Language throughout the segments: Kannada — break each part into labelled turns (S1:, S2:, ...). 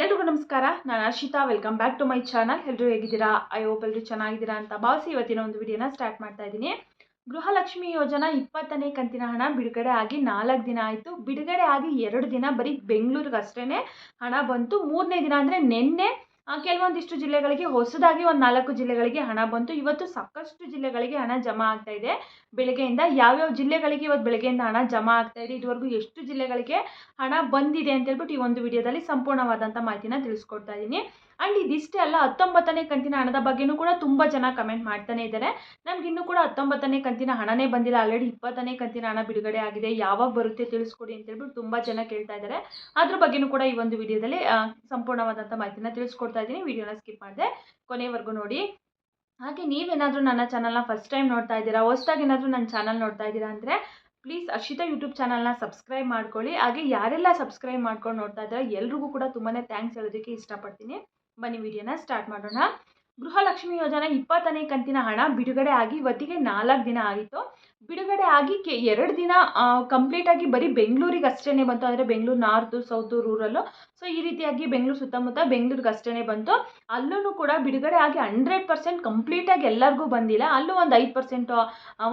S1: ಎಲ್ರಿಗೂ ನಮಸ್ಕಾರ. ನಾನು Arshita. Welcome back to my channel ಎಲ್ಲರೂ ಹೇಗಿದ್ದೀರಾ? ಐ ಹೋಪ್ ಎಲ್ಲರೂ ಚೆನ್ನಾಗಿದ್ದೀರಾ ಅಂತ ಭಾವಿಸಿ ಇವತ್ತಿನ ಒಂದು ವಿಡಿಯೋನ ಸ್ಟಾರ್ಟ್ ಮಾಡ್ತಾ ಇದ್ದೀನಿ. ಗೃಹಲಕ್ಷ್ಮಿ ಯೋಜನಾ ಇಪ್ಪತ್ತನೇ ಕಂತಿನ ಹಣ ಬಿಡುಗಡೆ ಆಗಿ ನಾಲ್ಕು ದಿನ ಆಯಿತು. ಬಿಡುಗಡೆ ಆಗಿ ಎರಡು ದಿನ ಬರೀ ಬೆಂಗಳೂರಿಗೆ ಅಷ್ಟೇ ಹಣ ಬಂತು. ಮೂರನೇ ದಿನ ಅಂದರೆ ನಿನ್ನೆ ಕೆಲವೊಂದಿಷ್ಟು ಜಿಲ್ಲೆಗಳಿಗೆ ಹೊಸದಾಗಿ ಒಂದು ನಾಲ್ಕು ಜಿಲ್ಲೆಗಳಿಗೆ ಹಣ ಬಂತು. ಇವತ್ತು ಸಾಕಷ್ಟು ಜಿಲ್ಲೆಗಳಿಗೆ ಹಣ ಜಮಾ ಆಗ್ತಾ ಇದೆ. ಬೆಳಗ್ಗೆಯಿಂದ ಯಾವ್ಯಾವ ಜಿಲ್ಲೆಗಳಿಗೆ ಇವತ್ತು ಬೆಳಗ್ಗೆಯಿಂದ ಹಣ ಜಮಾ ಆಗ್ತಾ ಇದೆ, ಇದುವರೆಗೂ ಎಷ್ಟು ಜಿಲ್ಲೆಗಳಿಗೆ ಹಣ ಬಂದಿದೆ ಅಂತ ಹೇಳ್ಬಿಟ್ಟು ಈ ಒಂದು ವಿಡಿಯೋದಲ್ಲಿ ಸಂಪೂರ್ಣವಾದಂಥ ಮಾಹಿತಿನ ತಿಳಿಸ್ಕೊಡ್ತಾ ಇದ್ದೀನಿ ಆ್ಯಂಡ್ ಇದಿಷ್ಟೇ ಅಲ್ಲ, ಹತ್ತೊಂಬತ್ತನೇ ಕಂತಿನ ಹಣದ ಬಗ್ಗೆನೂ ಕೂಡ ತುಂಬ ಜನ ಕಮೆಂಟ್ ಮಾಡ್ತಾನೆ ಇದ್ದಾರೆ. ನಮ್ಗೆ ಇನ್ನೂ ಕೂಡ ಹತ್ತೊಂಬತ್ತನೇ ಕಂತಿನ ಹಣನೇ ಬಂದಿಲ್ಲ. ಆಲ್ರೆಡಿ ಇಪ್ಪತ್ತನೇ ಕಂತಿನ ಹಣ ಬಿಡುಗಡೆ ಆಗಿದೆ. ಯಾವಾಗ ಬರುತ್ತೆ ತಿಳಿಸ್ಕೊಡಿ ಅಂತ ಹೇಳ್ಬಿಟ್ಟು ತುಂಬ ಜನ ಕೇಳ್ತಾ ಇದ್ದಾರೆ. ಅದ್ರ ಬಗ್ಗೆನೂ ಕೂಡ ಈ ಒಂದು ವಿಡಿಯೋದಲ್ಲಿ ಸಂಪೂರ್ಣವಾದಂಥ ಮಾಹಿತಿನ ತಿಳಿಸ್ಕೊಡ್ತಾ ಇದ್ದೀನಿ. ವಿಡಿಯೋನ ಸ್ಕಿಪ್ ಮಾಡಿದೆ ಕೊನೆವರೆಗೂ ನೋಡಿ. ಹಾಗೆ ನೀವೇನಾದರೂ ನನ್ನ ಚಾನಲ್ನ ಫಸ್ಟ್ ಟೈಮ್ ನೋಡ್ತಾ ಇದ್ದೀರಾ, ಹೊಸ್ದಾಗಿ ಏನಾದರೂ ನನ್ನ ಚಾನಲ್ ನೋಡ್ತಾ ಇದ್ದೀರಾ ಅಂದರೆ ಪ್ಲೀಸ್ ಅರ್ಷಿತಾ ಯೂಟ್ಯೂಬ್ ಚಾನಲ್ನ ಸಬ್ಸ್ಕ್ರೈಬ್ ಮಾಡ್ಕೊಳ್ಳಿ. ಹಾಗೆ ಯಾರೆಲ್ಲ ಸಬ್ಸ್ಕ್ರೈಬ್ ಮಾಡ್ಕೊಂಡು ನೋಡ್ತಾ ಇದ್ದಾರೆ, ಎಲ್ರಿಗೂ ಕೂಡ ತುಂಬಾ ಥ್ಯಾಂಕ್ಸ್ ಹೇಳೋದಕ್ಕೆ ಇಷ್ಟಪಡ್ತೀನಿ. ಬನ್ನಿ ವಿಡಿಯೋನ ಸ್ಟಾರ್ಟ್ ಮಾಡೋಣ. ಗೃಹಲಕ್ಷ್ಮಿ ಯೋಜನೆ ಇಪ್ಪತ್ತನೇ ಕಂತಿನ ಹಣ ಬಿಡುಗಡೆ ಆಗಿ ಇವತ್ತಿಗೆ ನಾಲ್ಕು ದಿನ ಆಗಿತ್ತು ಬಿಡುಗಡೆ ಆಗಿ ಕೆ ಎರಡು ದಿನ ಕಂಪ್ಲೀಟಾಗಿ ಬರೀ ಬೆಂಗಳೂರಿಗೆ ಅಷ್ಟೇ ಬಂತು. ಅಂದರೆ Bengaluru north south rural so ಈ ರೀತಿಯಾಗಿ ಬೆಂಗಳೂರು ಸುತ್ತಮುತ್ತ ಬೆಂಗಳೂರಿಗೆ ಅಷ್ಟೇ ಬಂತು. ಅಲ್ಲೂ ಕೂಡ ಬಿಡುಗಡೆ ಆಗಿ ಹಂಡ್ರೆಡ್ ಪರ್ಸೆಂಟ್ ಕಂಪ್ಲೀಟಾಗಿ ಎಲ್ಲರಿಗೂ ಬಂದಿಲ್ಲ. ಅಲ್ಲೂ ಒಂದು ಐದು ಪರ್ಸೆಂಟು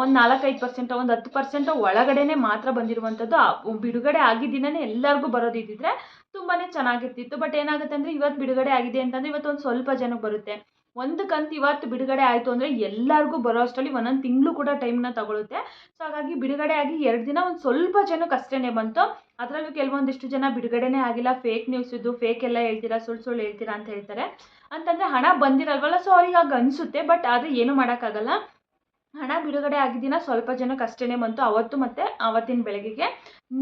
S1: ಒಂದು ನಾಲ್ಕೈದು ಪರ್ಸೆಂಟು ಒಂದು ಹತ್ತು ಪರ್ಸೆಂಟು ಒಳಗಡೆನೆ ಮಾತ್ರ ಬಂದಿರುವಂಥದ್ದು. ಬಿಡುಗಡೆ ಆಗಿದ್ದಿನೇ ಎಲ್ಲರಿಗೂ ಬರೋದಿದ್ದಿದ್ರೆ ತುಂಬಾ ಚೆನ್ನಾಗಿರ್ತಿತ್ತು. ಬಟ್ ಏನಾಗುತ್ತೆ ಅಂದರೆ ಇವತ್ತು ಬಿಡುಗಡೆ ಆಗಿದೆ ಅಂತಂದರೆ ಇವತ್ತು ಒಂದು ಸ್ವಲ್ಪ ಜನಕ್ಕೆ ಬರುತ್ತೆ. ಒಂದು ಕಂತು ಇವತ್ತು ಬಿಡುಗಡೆ ಆಯಿತು ಅಂದರೆ ಎಲ್ಲರಿಗೂ ಬರೋ ಅಷ್ಟರಲ್ಲಿ ಒಂದೊಂದು ತಿಂಗಳು ಕೂಡ ಟೈಮ್ನ ತಗೊಳುತ್ತೆ. ಸೊ ಹಾಗಾಗಿ ಬಿಡುಗಡೆ ಆಗಿ ಎರಡು ದಿನ ಒಂದು ಸ್ವಲ್ಪ ಜನಕ್ಕೆ ಅಷ್ಟೇ ಬಂತು. ಅದರಲ್ಲೂ ಕೆಲವೊಂದಿಷ್ಟು ಜನ ಬಿಡುಗಡೆನೇ ಆಗಿಲ್ಲ. ಫೇಕ್ ನ್ಯೂಸ್ ಇದ್ದು ಫೇಕ್ ಎಲ್ಲ ಹೇಳ್ತೀರಾ, ಸುಳ್ಳು ಸುಳ್ಳು ಹೇಳ್ತೀರಾ ಅಂತ ಹೇಳ್ತಾರೆ. ಅಂತಂದರೆ ಹಣ ಬಂದಿರಲ್ವಲ್ಲ ಸೊ ಅವ್ರಿಗೆ ಆಗ ಅನಿಸುತ್ತೆ. ಬಟ್ ಆದರೆ ಏನೂ ಮಾಡೋಕ್ಕಾಗಲ್ಲ. ಹಣ ಬಿಡುಗಡೆ ಆಗಿದ್ದಿನ ಸ್ವಲ್ಪ ಜನಕ್ಕೆ ಅಷ್ಟೇ ಬಂತು. ಅವತ್ತು ಮತ್ತು ಅವತ್ತಿನ ಬೆಳಗ್ಗೆಗೆ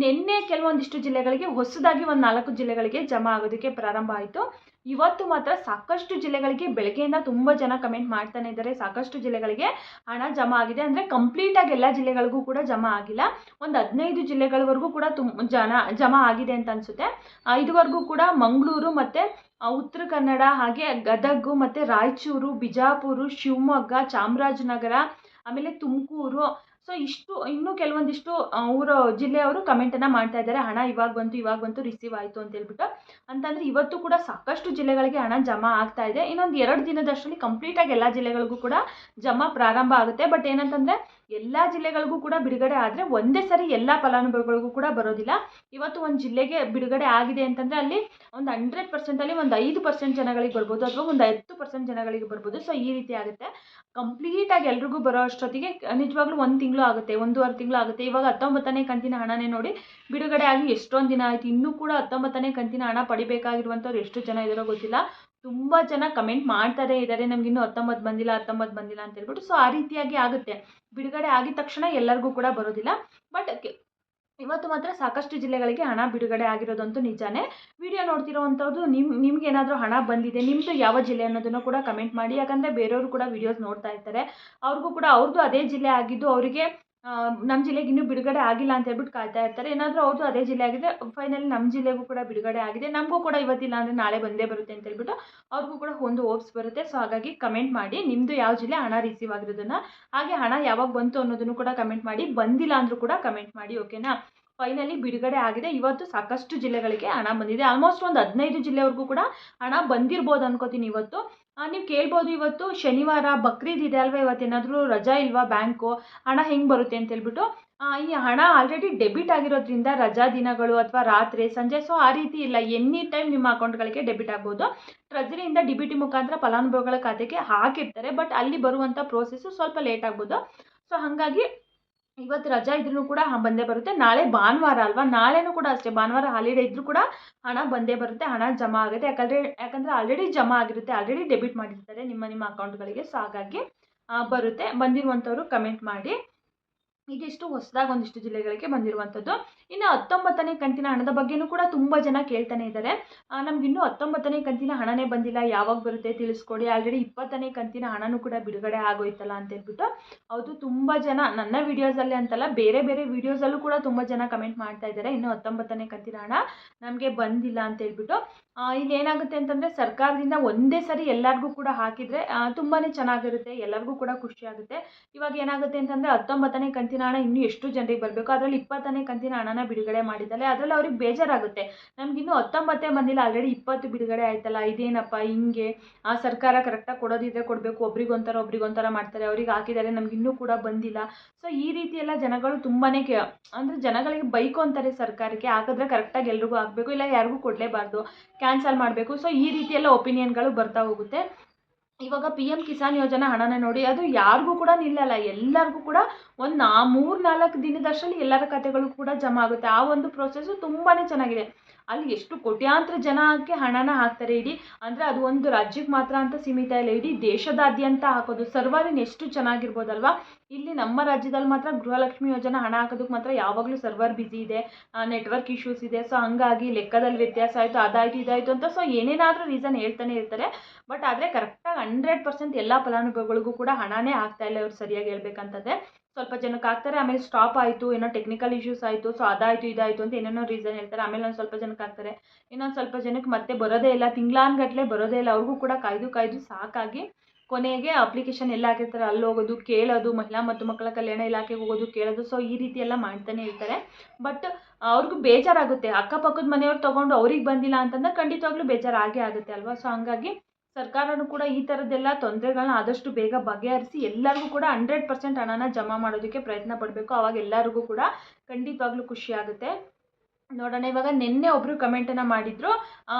S1: ನಿನ್ನೆ ಕೆಲವೊಂದಿಷ್ಟು ಜಿಲ್ಲೆಗಳಿಗೆ ಹೊಸದಾಗಿ ಒಂದು ನಾಲ್ಕು ಜಿಲ್ಲೆಗಳಿಗೆ ಜಮಾ ಆಗೋದಕ್ಕೆ ಪ್ರಾರಂಭ ಆಯಿತು. ಇವತ್ತು ಮಾತ್ರ ಸಾಕಷ್ಟು ಜಿಲ್ಲೆಗಳಿಗೆ ಬೆಳಗ್ಗೆಯಿಂದ ತುಂಬ ಜನ ಕಮೆಂಟ್ ಮಾಡ್ತಾನೆ ಇದ್ದಾರೆ. ಸಾಕಷ್ಟು ಜಿಲ್ಲೆಗಳಿಗೆ ಹಣ ಜಮಾ ಆಗಿದೆ ಅಂದರೆ ಕಂಪ್ಲೀಟಾಗಿ ಎಲ್ಲ ಜಿಲ್ಲೆಗಳಿಗೂ ಕೂಡ ಜಮಾ ಆಗಿಲ್ಲ. ಒಂದು ಹದಿನೈದು ಜಿಲ್ಲೆಗಳವರೆಗೂ ಕೂಡ ತುಂಬ ಜನ ಜಮಾ ಆಗಿದೆ ಅಂತ ಅನಿಸುತ್ತೆ. ಇದುವರೆಗೂ ಕೂಡ ಮಂಗಳೂರು ಮತ್ತು ಉತ್ತರ ಕನ್ನಡ ಹಾಗೆ ಗದಗು ಮತ್ತು ರಾಯಚೂರು, ಬಿಜಾಪುರ, ಶಿವಮೊಗ್ಗ, ಚಾಮರಾಜನಗರ ಆಮೇಲೆ ತುಮಕೂರು. ಸೊ ಇಷ್ಟು, ಇನ್ನೂ ಕೆಲವೊಂದಿಷ್ಟು ಊರು, ಜಿಲ್ಲೆಯವರು ಕಮೆಂಟನ್ನು ಮಾಡ್ತಾ ಇದ್ದಾರೆ. ಹಣ ಇವಾಗ ಬಂತು ಇವಾಗ ಬಂತು ರಿಸೀವ್ ಆಯಿತು ಅಂತ ಹೇಳ್ಬಿಟ್ಟು. ಅಂತಂದರೆ ಇವತ್ತು ಕೂಡ ಸಾಕಷ್ಟು ಜಿಲ್ಲೆಗಳಿಗೆ ಹಣ ಜಮಾ ಆಗ್ತಾ ಇದೆ. ಇನ್ನೊಂದು ಎರಡು ದಿನದಷ್ಟರಲ್ಲಿ ಕಂಪ್ಲೀಟಾಗಿ ಎಲ್ಲ ಜಿಲ್ಲೆಗಳಿಗೂ ಕೂಡ ಜಮಾ ಪ್ರಾರಂಭ ಆಗುತ್ತೆ. ಬಟ್ ಏನಂತಂದರೆ ಎಲ್ಲ ಜಿಲ್ಲೆಗಳಿಗೂ ಕೂಡ ಬಿಡುಗಡೆ ಆದರೆ ಒಂದೇ ಸರಿ ಎಲ್ಲ ಫಲಾನುಭವಿಗಳಿಗೂ ಕೂಡ ಬರೋದಿಲ್ಲ. ಇವತ್ತು ಒಂದು ಜಿಲ್ಲೆಗೆ ಬಿಡುಗಡೆ ಆಗಿದೆ ಅಂತಂದರೆ ಅಲ್ಲಿ ಒಂದು ಹಂಡ್ರೆಡ್ ಪರ್ಸೆಂಟಲ್ಲಿ ಒಂದು ಐದು ಪರ್ಸೆಂಟ್ ಜನಗಳಿಗೆ ಬರ್ಬೋದು ಅಥವಾ ಒಂದು ಹತ್ತು ಪರ್ಸೆಂಟ್ ಜನಗಳಿಗೆ ಬರ್ಬೋದು. ಸೊ ಈ ರೀತಿ ಆಗುತ್ತೆ. ಕಂಪ್ಲೀಟಾಗಿ ಎಲ್ರಿಗೂ ಬರೋ ಅಷ್ಟೊತ್ತಿಗೆ ನಿಜವಾಗ್ಲೂ ಒಂದು ತಿಂಗಳು ಆಗುತ್ತೆ, ಒಂದೂವರೆ ತಿಂಗಳು ಆಗುತ್ತೆ. ಇವಾಗ ಹತ್ತೊಂಬತ್ತನೇ ಕಂತಿನ ಹಣನೇ ನೋಡಿ ಬಿಡುಗಡೆ ಆಗಿ ಎಷ್ಟೊಂದು ದಿನ ಆಯಿತು. ಇನ್ನೂ ಕೂಡ ಹತ್ತೊಂಬತ್ತನೇ ಕಂತಿನ ಹಣ ಪಡಿಬೇಕಾಗಿರುವಂಥವ್ರು ಎಷ್ಟು ಜನ ಇದ್ದಾರೋ ಗೊತ್ತಿಲ್ಲ. ತುಂಬ ಜನ ಕಮೆಂಟ್ ಮಾಡ್ತಾರೆ ಇದ್ದಾರೆ ನಮ್ಗೆ ಇನ್ನೂ ಹತ್ತೊಂಬತ್ತು ಬಂದಿಲ್ಲ ಹತ್ತೊಂಬತ್ತು ಬಂದಿಲ್ಲ ಅಂತ ಹೇಳ್ಬಿಟ್ಟು ಸೊ ಆ ರೀತಿಯಾಗಿ ಆಗುತ್ತೆ. ಬಿಡುಗಡೆ ಆಗಿದ ತಕ್ಷಣ ಎಲ್ಲರಿಗೂ ಕೂಡ ಬರೋದಿಲ್ಲ. ಬಟ್ ಇವತ್ತು ಮಾತ್ರ ಸಾಕಷ್ಟು ಜಿಲ್ಲೆಗಳಿಗೆ ಹಣ ಬಿಡುಗಡೆ ಆಗಿರೋದಂತೂ ನಿಜಾನೇ. ವಿಡಿಯೋ ನೋಡ್ತಿರೋವಂಥದ್ದು ನಿಮ್ಮ ನಿಮ್ಗೇನಾದರೂ ಹಣ ಬಂದಿದೆ ನಿಮ್ಮದು ಯಾವ ಜಿಲ್ಲೆ ಅನ್ನೋದನ್ನು ಕೂಡ ಕಮೆಂಟ್ ಮಾಡಿ, ಯಾಕಂದರೆ ಬೇರೆಯವರು ಕೂಡ ವಿಡಿಯೋಸ್ ನೋಡ್ತಾ ಇರ್ತಾರೆ. ಅವ್ರಿಗೂ ಕೂಡ ಅವ್ರದ್ದು ಅದೇ ಜಿಲ್ಲೆ ಆಗಿದ್ದು ಅವರಿಗೆ ನಮ್ಮ ಜಿಲ್ಲೆಗೆ ಇನ್ನೂ ಬಿಡುಗಡೆ ಆಗಿಲ್ಲ ಅಂತ ಹೇಳ್ಬಿಟ್ಟು ಕಾಯ್ತಾ ಇರ್ತಾರೆ. ಏನಾದರೂ ಅವ್ರದ್ದು ಅದೇ ಜಿಲ್ಲೆ ಆಗಿದೆ. ಫೈನಲಿ ನಮ್ಮ ಜಿಲ್ಲೆಗೂ ಕೂಡ ಬಿಡುಗಡೆ ಆಗಿದೆ. ನಮಗೂ ಕೂಡ ಇವತ್ತಿಲ್ಲ ಅಂದರೆ ನಾಳೆ ಬಂದೇ ಬರುತ್ತೆ ಅಂತ ಹೇಳ್ಬಿಟ್ಟು ಅವ್ರಿಗೂ ಕೂಡ ಒಂದು ಹೋಪ್ಸ್ ಬರುತ್ತೆ. ಸೊ ಹಾಗಾಗಿ ಕಮೆಂಟ್ ಮಾಡಿ ನಿಮ್ಮದು ಯಾವ ಜಿಲ್ಲೆ ಹಣ ರಿಸೀವ್ ಆಗಿರೋದನ್ನು, ಹಾಗೆ ಹಣ ಯಾವಾಗ ಬಂತು ಅನ್ನೋದನ್ನು ಕೂಡ ಕಮೆಂಟ್ ಮಾಡಿ, ಬಂದಿಲ್ಲ ಅಂದರೂ ಕೂಡ ಕಮೆಂಟ್ ಮಾಡಿ ಓಕೆನಾ ಫೈನಲಿ ಬಿಡುಗಡೆ ಆಗಿದೆ. ಇವತ್ತು ಸಾಕಷ್ಟು ಜಿಲ್ಲೆಗಳಿಗೆ ಹಣ ಬಂದಿದೆ. ಆಲ್ಮೋಸ್ಟ್ ಒಂದು ಹದಿನೈದು ಜಿಲ್ಲೆವರೆಗೂ ಕೂಡ ಹಣ ಬಂದಿರ್ಬೋದು ಅನ್ಕೋತೀನಿ ಇವತ್ತು. ನೀವು ಕೇಳ್ಬೋದು ಇವತ್ತು ಶನಿವಾರ ಬಕ್ರೀದ್ ಇದೆ ಅಲ್ವಾ ಇವತ್ತೇನಾದರೂ ರಜಾ ಇಲ್ವಾ ಬ್ಯಾಂಕು ಹಣ ಹೆಂಗೆ ಬರುತ್ತೆ ಅಂತ ಹೇಳ್ಬಿಟ್ಟು ಆ, ಈ ಹಣ ಆಲ್ರೆಡಿ ಡೆಬಿಟ್ ಆಗಿರೋದ್ರಿಂದ ರಜಾ ದಿನಗಳು ಅಥವಾ ರಾತ್ರಿ ಸಂಜೆ ಸೊ ಆ ರೀತಿ ಇಲ್ಲ. ಎನಿ ಟೈಮ್ ನಿಮ್ಮ ಅಕೌಂಟ್ಗಳಿಗೆ ಡೆಬಿಟ್ ಆಗ್ಬೋದು. ಟ್ರೆಜರಿಯಿಂದ ಡಿ ಬಿ ಟಿ ಮುಖಾಂತರ ಫಲಾನುಭವಿಗಳ ಖಾತೆಗೆ ಹಾಕಿರ್ತಾರೆ ಬಟ್ ಅಲ್ಲಿ ಬರುವಂಥ ಪ್ರೋಸೆಸ್ಸು ಸ್ವಲ್ಪ ಲೇಟ್ ಆಗ್ಬೋದು. ಸೊ ಹಾಗಾಗಿ ಇವತ್ತು ರಜಾ ಇದ್ರೂ ಕೂಡ ಬಂದೇ ಬರುತ್ತೆ. ನಾಳೆ ಭಾನುವಾರ ಅಲ್ವಾ? ನಾಳೆನೂ ಕೂಡ ಅಷ್ಟೇ. ಭಾನುವಾರ ಹಾಲಿಡೇ ಇದ್ರೂ ಕೂಡ ಹಣ ಬಂದೇ ಬರುತ್ತೆ. ಹಣ ಜಮಾ ಆಗುತ್ತೆ. ಯಾಕಂದರೆ ಯಾಕಂದರೆ ಆಲ್ರೆಡಿ ಜಮಾ ಆಗಿರುತ್ತೆ. ಆಲ್ರೆಡಿ ಡೆಬಿಟ್ ಮಾಡಿರ್ತಾರೆ ನಿಮ್ಮ ನಿಮ್ಮ ಅಕೌಂಟ್ಗಳಿಗೆ ಸೊ ಹಾಗಾಗಿ ಬರುತ್ತೆ. ಬಂದಿರುವಂಥವ್ರು ಕಮೆಂಟ್ ಮಾಡಿ. ಇದಿಷ್ಟು ಹೊಸದಾಗಿ ಒಂದಿಷ್ಟು ಜಿಲ್ಲೆಗಳಿಗೆ ಬಂದಿರುವಂಥದ್ದು. ಇನ್ನು ಹತ್ತೊಂಬತ್ತನೇ ಕಂತಿನ ಹಣದ ಬಗ್ಗೆನೂ ಕೂಡ ತುಂಬ ಜನ ಕೇಳ್ತಾನೆ ಇದ್ದಾರೆ. ನಮಗಿನ್ನೂ ಹತ್ತೊಂಬತ್ತನೇ ಕಂತಿನ ಹಣನೇ ಬಂದಿಲ್ಲ. ಯಾವಾಗ ಬರುತ್ತೆ ತಿಳಿಸ್ಕೊಡಿ. ಆಲ್ರೆಡಿ ಇಪ್ಪತ್ತನೇ ಕಂತಿನ ಹಣನೂ ಕೂಡ ಬಿಡುಗಡೆ ಆಗೋಯ್ತಲ್ಲ ಅಂತ ಹೇಳ್ಬಿಟ್ಟು ಹೌದು ತುಂಬ ಜನ, ನನ್ನ ವೀಡಿಯೋಸಲ್ಲಿ ಅಂತಲ್ಲ ಬೇರೆ ಬೇರೆ ವೀಡಿಯೋಸಲ್ಲೂ ಕೂಡ ತುಂಬ ಜನ ಕಮೆಂಟ್ ಮಾಡ್ತಾ ಇದ್ದಾರೆ. ಇನ್ನು ಹತ್ತೊಂಬತ್ತನೇ ಕಂತಿನ ಹಣ ನಮಗೆ ಬಂದಿಲ್ಲ ಅಂತ ಇಲ್ಲಿ ಏನಾಗುತ್ತೆ ಅಂತಂದರೆ ಸರ್ಕಾರದಿಂದ ಒಂದೇ ಸರಿ ಎಲ್ಲರಿಗೂ ಕೂಡ ಹಾಕಿದರೆ ತುಂಬಾ ಚೆನ್ನಾಗಿರುತ್ತೆ, ಎಲ್ಲರಿಗೂ ಕೂಡ ಖುಷಿ ಆಗುತ್ತೆ. ಇವಾಗ ಏನಾಗುತ್ತೆ ಅಂತಂದರೆ ಹತ್ತೊಂಬತ್ತನೇ ಕಂತಿನ ಹಣ ಇನ್ನೂ ಎಷ್ಟು ಜನರಿಗೆ ಬರಬೇಕು? ಅದರಲ್ಲಿ ಇಪ್ಪತ್ತನೇ ಕಂತಿನ ಹಣನ ಬಿಡುಗಡೆ ಮಾಡಿದ್ದಾರೆ ಅದರಲ್ಲಿ ಅವ್ರಿಗೆ ಬೇಜಾರಾಗುತ್ತೆ. ನಮಗಿನ್ನೂ ಹತ್ತೊಂಬತ್ತೇ ಬಂದಿಲ್ಲ, ಆಲ್ರೆಡಿ ಇಪ್ಪತ್ತು ಬಿಡುಗಡೆ ಆಯ್ತಲ್ಲ, ಇದೇನಪ್ಪ, ಹಿಂಗೆ? ಆ, ಸರ್ಕಾರ ಕರೆಕ್ಟಾಗಿ ಕೊಡೋದಿದ್ರೆ ಕೊಡಬೇಕು, ಒಬ್ರಿಗೊಂಥರ ಒಬ್ರಿಗೊಂಥರ ಮಾಡ್ತಾರೆ, ಅವ್ರಿಗೆ ಹಾಕಿದ್ದಾರೆ, ನಮಗಿನ್ನೂ ಕೂಡ ಬಂದಿಲ್ಲ. ಸೊ ಈ ರೀತಿ ಎಲ್ಲ ಜನಗಳು ತುಂಬಾ ಕೆ, ಅಂದರೆ ಜನಗಳಿಗೆ ಬೈಕು ಅಂತಾರೆ ಸರ್ಕಾರಕ್ಕೆ, ಹಾಕಿದ್ರೆ ಕರೆಕ್ಟಾಗಿ ಎಲ್ರಿಗೂ ಆಗಬೇಕು ಇಲ್ಲ ಯಾರಿಗೂ ಕೊಡಲೇಬಾರ್ದು. ಕ್ಯಾನ್ಸಲ್ ಮಾಡಬೇಕು. ಸೊ ಈ ರೀತಿ ಎಲ್ಲ ಒಪಿನಿಯನ್ಗಳು ಬರ್ತಾ ಹೋಗುತ್ತೆ. ಇವಾಗ ಪಿ ಎಂ ಕಿಸಾನ್ ಯೋಜನಾ ಹಣನ ನೋಡಿ, ಅದು ಯಾರಿಗೂ ಕೂಡ ನಿಲ್ಲಲ್ಲ. ಎಲ್ಲರಿಗೂ ಕೂಡ ಒಂದು ನಾ ಮೂರು ನಾಲ್ಕು ದಿನದಷ್ಟರಲ್ಲಿ ಎಲ್ಲರ ಕತೆಗಳು ಕೂಡ ಜಮಾ ಆಗುತ್ತೆ. ಆ ಒಂದು ಪ್ರೊಸೆಸ್ಸು ತುಂಬಾ ಚೆನ್ನಾಗಿದೆ. ಅಲ್ಲಿ ಎಷ್ಟು ಕೋಟ್ಯಾಂತರ ಜನಕ್ಕೆ ಹಣನ ಹಾಕ್ತಾರೆ ಇಡೀ, ಅಂದರೆ ಅದು ಒಂದು ರಾಜ್ಯಕ್ಕೆ ಮಾತ್ರ ಅಂತ ಸೀಮಿತ ಇಲ್ಲ, ಇಡೀ ದೇಶದಾದ್ಯಂತ ಹಾಕೋದು. ಸರ್ವಾರಿನ ಎಷ್ಟು ಚೆನ್ನಾಗಿರ್ಬೋದಲ್ವಾ? ಇಲ್ಲಿ ನಮ್ಮ ರಾಜ್ಯದಲ್ಲಿ ಮಾತ್ರ ಗೃಹಲಕ್ಷ್ಮಿ ಯೋಜನೆ ಹಣ ಹಾಕೋದಕ್ಕೆ ಮಾತ್ರ ಯಾವಾಗಲೂ ಸರ್ವರ್ ಬ್ಯುಸಿ ಇದೆ ನೆಟ್ವರ್ಕ್ ಇಶ್ಯೂಸ್ ಇದೆ. ಸೊ, ಹಂಗಾಗಿ ಲೆಕ್ಕದಲ್ಲಿ ವ್ಯತ್ಯಾಸ ಆಯಿತು, ಅದಾಯಿತು, ಇದಾಯಿತು ಅಂತ, ಸೊ, ಏನೇನಾದರೂ ರೀಸನ್ ಹೇಳ್ತಾನೆ ಇರ್ತಾರೆ. ಬಟ್ ಆದರೆ ಕರೆಕ್ಟಾಗಿ ಹಂಡ್ರೆಡ್ ಪರ್ಸೆಂಟ್ ಎಲ್ಲ ಫಲಾನುಭವಿಗಳಿಗೂ ಕೂಡ ಹಣನೇ ಆಗ್ತಾ ಇಲ್ಲ ಇವ್ರು ಸರಿಯಾಗಿ ಹೇಳ್ಬೇಕಂತಂದರೆ ಸ್ವಲ್ಪ ಜನಕ್ಕೆ ಹಾಕ್ತಾರೆ ಆಮೇಲೆ ಸ್ಟಾಪ್ ಆಯಿತು, ಏನೋ ಟೆಕ್ನಿಕಲ್ ಇಶ್ಯೂಸ್ ಆಯಿತು ಸೊ ಅದಾಯಿತು, ಇದಾಯಿತು ಅಂತ ಏನೇನೋ ರೀಸನ್ ಹೇಳ್ತಾರೆ, ಆಮೇಲೆ ಒಂದು ಸ್ವಲ್ಪ ಜನಕ್ಕೆ ಹಾಕ್ತಾರೆ ಇನ್ನೊಂದು ಸ್ವಲ್ಪ ಜನಕ್ಕೆ ಮತ್ತೆ ಬರೋದೇ ಇಲ್ಲ ತಿಂಗ್ಳಾನ್ಗಟ್ಟಲೆ ಬರೋದೇ ಇಲ್ಲ, ಅವ್ರಿಗೂ ಕೂಡ ಕಾಯ್ದು ಕಾಯ್ದು ಸಾಕಾಗಿ ಕೊನೆಗೆ ಅಪ್ಲಿಕೇಶನ್ ಎಲ್ಲ ಹಾಕಿರ್ತಾರೆ, ಅಲ್ಲಿ ಹೋಗೋದು, ಕೇಳೋದು, ಮಹಿಳಾ ಮತ್ತು ಮಕ್ಕಳ ಕಲ್ಯಾಣ ಇಲಾಖೆಗೆ ಹೋಗೋದು, ಕೇಳೋದು ಸೊ ಈ ರೀತಿ ಎಲ್ಲ ಮಾಡ್ತಾನೆ ಇರ್ತಾರೆ. ಬಟ್ ಅವ್ರಿಗೂ ಬೇಜಾರಾಗುತ್ತೆ, ಅಕ್ಕಪಕ್ಕದ ಮನೆಯವ್ರು ತೊಗೊಂಡು ಅವ್ರಿಗೆ ಬಂದಿಲ್ಲ ಅಂತಂದ್ರೆ ಖಂಡಿತವಾಗ್ಲೂ ಬೇಜಾರು ಆಗೇ ಆಗುತ್ತೆ ಅಲ್ವಾ? ಸೊ ಹಂಗಾಗಿ ಸರ್ಕಾರನೂ ಕೂಡ ಈ ಥರದ್ದೆಲ್ಲ ತೊಂದರೆಗಳನ್ನ ಆದಷ್ಟು ಬೇಗ ಬಗೆಹರಿಸಿ ಎಲ್ಲರಿಗೂ ಕೂಡ ಹಂಡ್ರೆಡ್ ಪರ್ಸೆಂಟ್ ಹಣನ ಜಮಾ ಮಾಡೋದಕ್ಕೆ ಪ್ರಯತ್ನ ಪಡಬೇಕು. ಆವಾಗ ಎಲ್ಲರಿಗೂ ಕೂಡ ಖಂಡಿತವಾಗ್ಲೂ ಖುಷಿ ಆಗುತ್ತೆ. ನೋಡೋಣ, ಇವಾಗ ನಿನ್ನೆ ಒಬ್ಬರು ಕಮೆಂಟನ್ನು ಮಾಡಿದರು.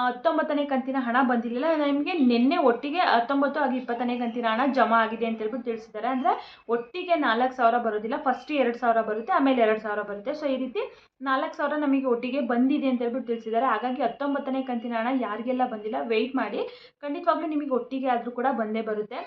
S1: ಹತ್ತೊಂಬತ್ತನೇ ಕಂತಿನ ಹಣ ಬಂದಿರಲಿಲ್ಲ. ನಿಮಗೆ ನಿನ್ನೆ ಒಟ್ಟಿಗೆ ಹತ್ತೊಂಬತ್ತು ಹಾಗೆ ಇಪ್ಪತ್ತನೇ ಕಂತಿನ ಹಣ ಜಮಾ ಆಗಿದೆ ಅಂತ ಹೇಳ್ಬಿಟ್ಟು ತಿಳಿಸಿದ್ದಾರೆ. ಅಂದರೆ ಒಟ್ಟಿಗೆ ನಾಲ್ಕು ಸಾವಿರ ಬರೋದಿಲ್ಲ. ಫಸ್ಟ್ ಎರಡು ಸಾವಿರ ಬರುತ್ತೆ, ಆಮೇಲೆ ಎರಡು ಸಾವಿರ ಬರುತ್ತೆ. ಸೊ ಈ ರೀತಿ ನಾಲ್ಕು ಸಾವಿರ ನಮಗೆ ಒಟ್ಟಿಗೆ ಬಂದಿದೆ ಅಂತ ಹೇಳ್ಬಿಟ್ಟು ತಿಳಿಸಿದ್ದಾರೆ. ಹಾಗಾಗಿ ಹತ್ತೊಂಬತ್ತನೇ ಕಂತಿನ ಹಣ ಯಾರಿಗೆಲ್ಲ ಬಂದಿಲ್ಲ ವೆಯ್ಟ್ ಮಾಡಿ. ಖಂಡಿತವಾಗ್ಲೂ ನಿಮಗೆ ಒಟ್ಟಿಗೆ ಆದರೂ ಕೂಡ ಬಂದೇ ಬರುತ್ತೆ.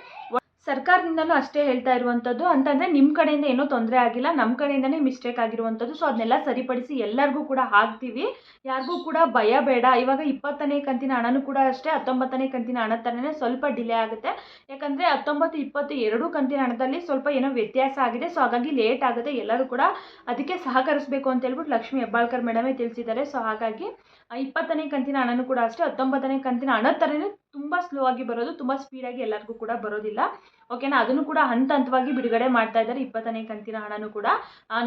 S1: ಸರ್ಕಾರದಿಂದಲೂ ಅಷ್ಟೇ ಹೇಳ್ತಾ ಇರುವಂಥದ್ದು. ಅಂತಂದರೆ ನಿಮ್ಮ ಕಡೆಯಿಂದ ಏನೂ ತೊಂದರೆ ಆಗಿಲ್ಲ. ನಮ್ಮ ಕಡೆಯಿಂದನೇ ಮಿಸ್ಟೇಕ್ ಆಗಿರುವಂಥದ್ದು. ಸೊ ಅದನ್ನೆಲ್ಲ ಸರಿಪಡಿಸಿ ಎಲ್ಲರಿಗೂ ಕೂಡ ಹಾಕ್ತೀವಿ. ಯಾರಿಗೂ ಕೂಡ ಭಯ ಬೇಡ. ಇವಾಗ ಇಪ್ಪತ್ತನೇ ಕಂತಿನ ಹಣನೂ ಕೂಡ ಅಷ್ಟೇ. ಹತ್ತೊಂಬತ್ತನೇ ಕಂತಿನ ಹಣ ಥರನೇ ಸ್ವಲ್ಪ ಡಿಲೇ ಆಗುತ್ತೆ. ಯಾಕಂದರೆ ಹತ್ತೊಂಬತ್ತು, ಇಪ್ಪತ್ತು ಎರಡು ಕಂತಿನ ಹಣದಲ್ಲಿ ಸ್ವಲ್ಪ ಏನೋ ವ್ಯತ್ಯಾಸ ಆಗಿದೆ. ಸೊ ಹಾಗಾಗಿ ಲೇಟ್ ಆಗುತ್ತೆ. ಎಲ್ಲರೂ ಕೂಡ ಅದಕ್ಕೆ ಸಹಕರಿಸಬೇಕು ಅಂತ ಹೇಳ್ಬಿಟ್ಟು ಲಕ್ಷ್ಮಿ ಹೆಬ್ಬಾಳ್ಕರ್ ಮೇಡಮೇ ತಿಳಿಸಿದ್ದಾರೆ. ಸೊ ಹಾಗಾಗಿ ಇಪ್ಪತ್ತನೇ ಕಂತಿನ ಹಣನೂ ಕೂಡ ಅಷ್ಟೇ. ಹತ್ತೊಂಬತ್ತನೇ ಕಂತಿನ ಹಣ ಥರನೇ ತುಂಬ ಸ್ಲೋ ಆಗಿ ಬರೋದು, ತುಂಬ ಸ್ಪೀಡಾಗಿ ಎಲ್ಲರಿಗೂ ಕೂಡ ಬರೋದಿಲ್ಲ. ಓಕೆನಾ ಅದನ್ನು ಕೂಡ ಹಂತ ಹಂತವಾಗಿ ಬಿಡುಗಡೆ ಮಾಡ್ತಾ ಇದ್ದಾರೆ ಇಪ್ಪತ್ತನೇ ಕಂತಿನ ಹಣನೂ ಕೂಡ.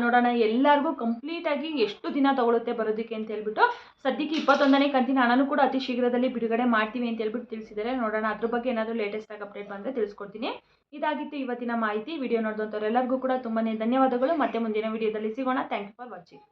S1: ನೋಡೋಣ, ಎಲ್ಲರಿಗೂ ಕಂಪ್ಲೀಟಾಗಿ ಎಷ್ಟು ದಿನ ತಗೊಳುತ್ತೆ ಬರೋದಕ್ಕೆ ಅಂತ ಹೇಳ್ಬಿಟ್ಟು. ಸದ್ಯಕ್ಕೆ ಇಪ್ಪತ್ತೊಂದನೇ ಕಂತಿನ ಹಣನೂ ಕೂಡ ಅತಿ ಶೀಘ್ರದಲ್ಲಿ ಬಿಡುಗಡೆ ಮಾಡ್ತೀವಿ ಅಂತ ಹೇಳ್ಬಿಟ್ಟು ತಿಳಿಸಿದ್ದಾರೆ. ನೋಡೋಣ, ಅದ್ರ ಬಗ್ಗೆ ಏನಾದರೂ ಲೇಟೆಸ್ಟಾಗಿ ಅಪ್ಡೇಟ್ ಬಂದರೆ ತಿಳಿಸ್ಕೊಡ್ತೀನಿ. ಇದಾಗಿತ್ತು ಇವತ್ತಿನ ಮಾಹಿತಿ. ವಿಡಿಯೋ ನೋಡಿದಂಥವ್ರು ಎಲ್ಲರಿಗೂ ಕೂಡ ತುಂಬಾ ಧನ್ಯವಾದಗಳು. ಮತ್ತೆ ಮುಂದಿನ ವಿಡಿಯೋದಲ್ಲಿ ಸಿಗೋಣ. Thank you for watching